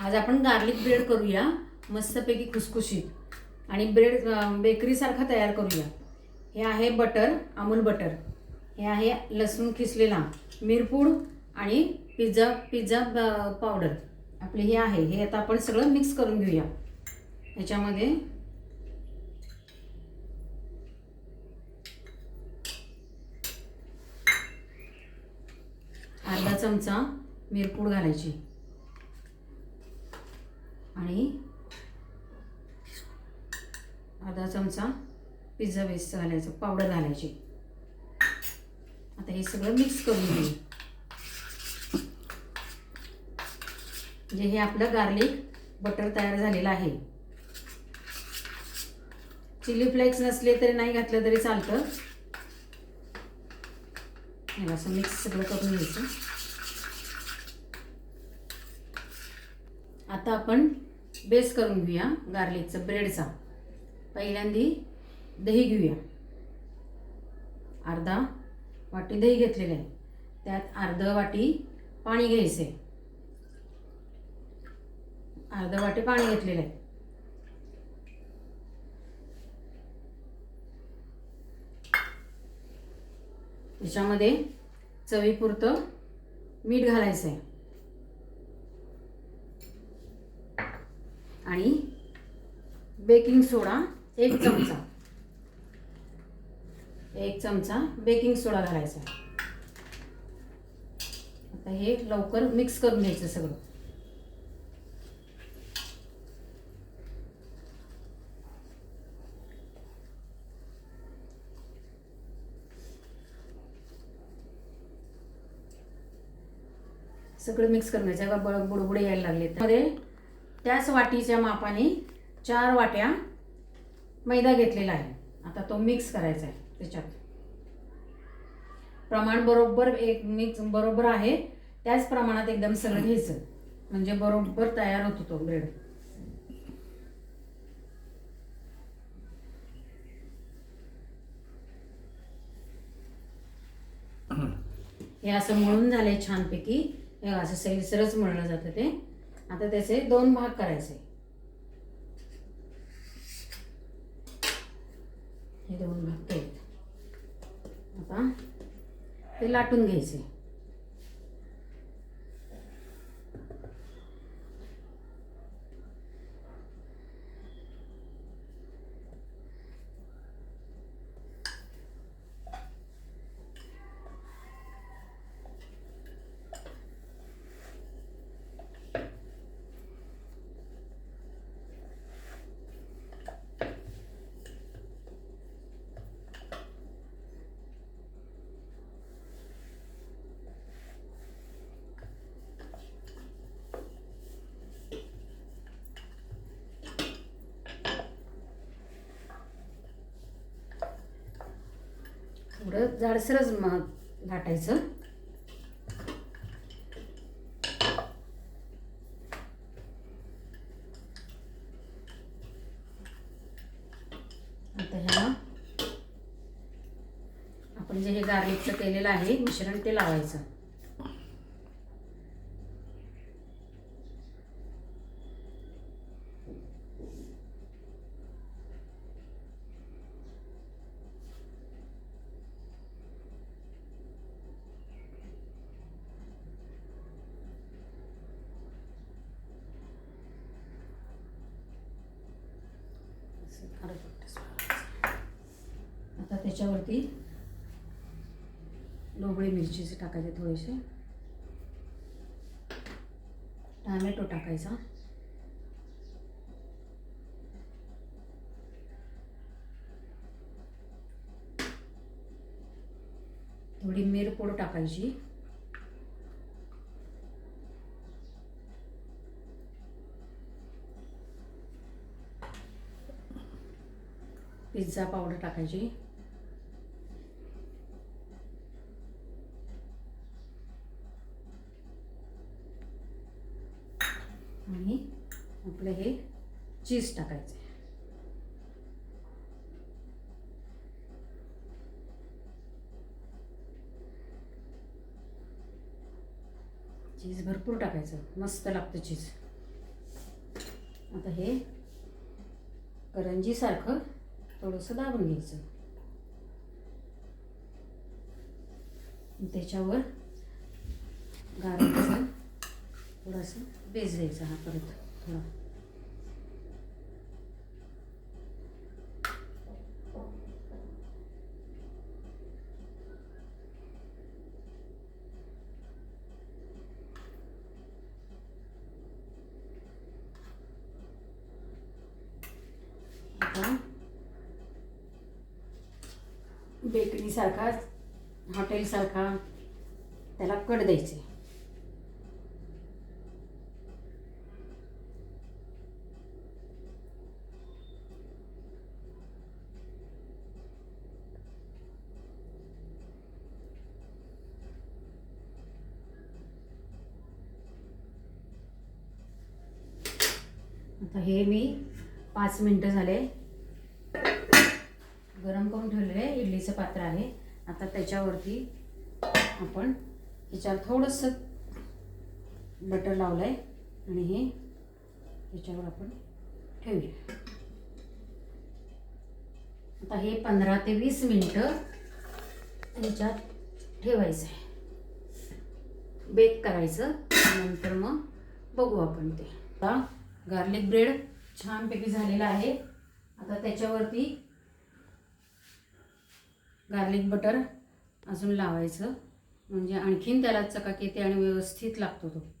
आज आपण garlic bread करूया मस्तपैकी खुसखुशीत. आणि ब्रेड बेकरीसारखा तयार करूया. हे आहे बटर अमूल बटर हे आहे लसूण किसलेला मिरपूड आणि पिझ्झा पिझ्झा पावडर आपले हे आहे. हे आता आपण सगळं मिक्स करून घेऊया. ह्याच्यामध्ये अर्धा चमचा मिरपूड घालायची. आणि अर्धा चमचा पिझ्झा वेस्ट घालायचं पावडर घालायची. आता हे सगळं मिक्स करून घेऊ. म्हणजे हे आपलं गार्लिक बटर तयार झालेलं आहे. चिली फ्लेक्स नसले तरी नाही घातलं तरी चालतं. असं मिक्स सगळं करून घ्यायचं. आता आपण बेस करून घेऊया गार्लिकचा ब्रेडचा. पहिल्यांदी दही घेऊया. अर्धा वाटी दही घेतलेलं आहे. त्यात अर्ध वाटी पाणी घ्यायचं आहे अर्ध वाटी पाणी घेतलेलं आहे. त्याच्यामध्ये चवीपुरतं मीठ घालायचं आहे आणि बेकिंग सोडा एक चमचा. एक चमचा बेकिंग सोडा घालायचा आता हे लवकर मिक्स करून घ्यायचं सगळं. सगळं मिक्स करून घ्यायचं. बड बुडबुडे यायला लागले त्यामध्ये त्याच वाटीच्या मापाने चार वाट्या मैदा घेतलेला आहे. आता तो मिक्स करायचा आहे त्याच्यात. प्रमाण बरोबर एक मिक्स बरोबर आहे. त्याच प्रमाणात एकदम सगळं घ्यायचं. म्हणजे बरोबर तयार होतो तो ब्रेड हे असं मळून झालंय छानपैकी. असं सैलसरच मळलं जातं ते. आता त्याचे दोन भाग करायचे. हे दोन भाग केले आता ते लाटून घ्यायचे. थोडं जाडसरच म- लाटायचं. आता ह्याला आपण जे हे गार्लिकचं केलेलं आहे मिश्रण ते लावायचं. आता त्याच्यावरती ढोबळी मिरचीचे टाकायचे थोडेसे. टॅमॅटो टाकायचा. थोडी मिरपूड टाकायची. पिझ्झा पावडर टाकायची. आणि आपलं हे चीज टाकायचं. चीज भरपूर टाकायचं. मस्त लागतं चीज. आता हे करंजीसारखं थोडंसं दाबून घ्यायचं. त्याच्यावर गारव्याचा थोडासा बेस द्यायचा हा परत थोडा. आता बेकरीसारखा हॉटेलसारखा त्याला कट द्यायचे. आता हे मी पाच मिनटं झाले. गरम करून ठेवलेलं आहे इडलीचं पात्र आहे. आता त्याच्यावरती आपण ह्याच्यावर थोडंसं बटर लावलं आहे आणि हे ह्याच्यावर आपण ठेवूया आता हे पंधरा ते वीस मिनटं ह्याच्यात ठेवायचं आहे. बेक करायचं नंतर मग बघू आपण ते. आता गार्लिक ब्रेड छानपैकी झालेला आहे. आता त्याच्यावरती गार्लिक बटर अजून लावायचं. म्हणजे आणखीन त्याला चकाक येते आणि व्यवस्थित लागतो तो.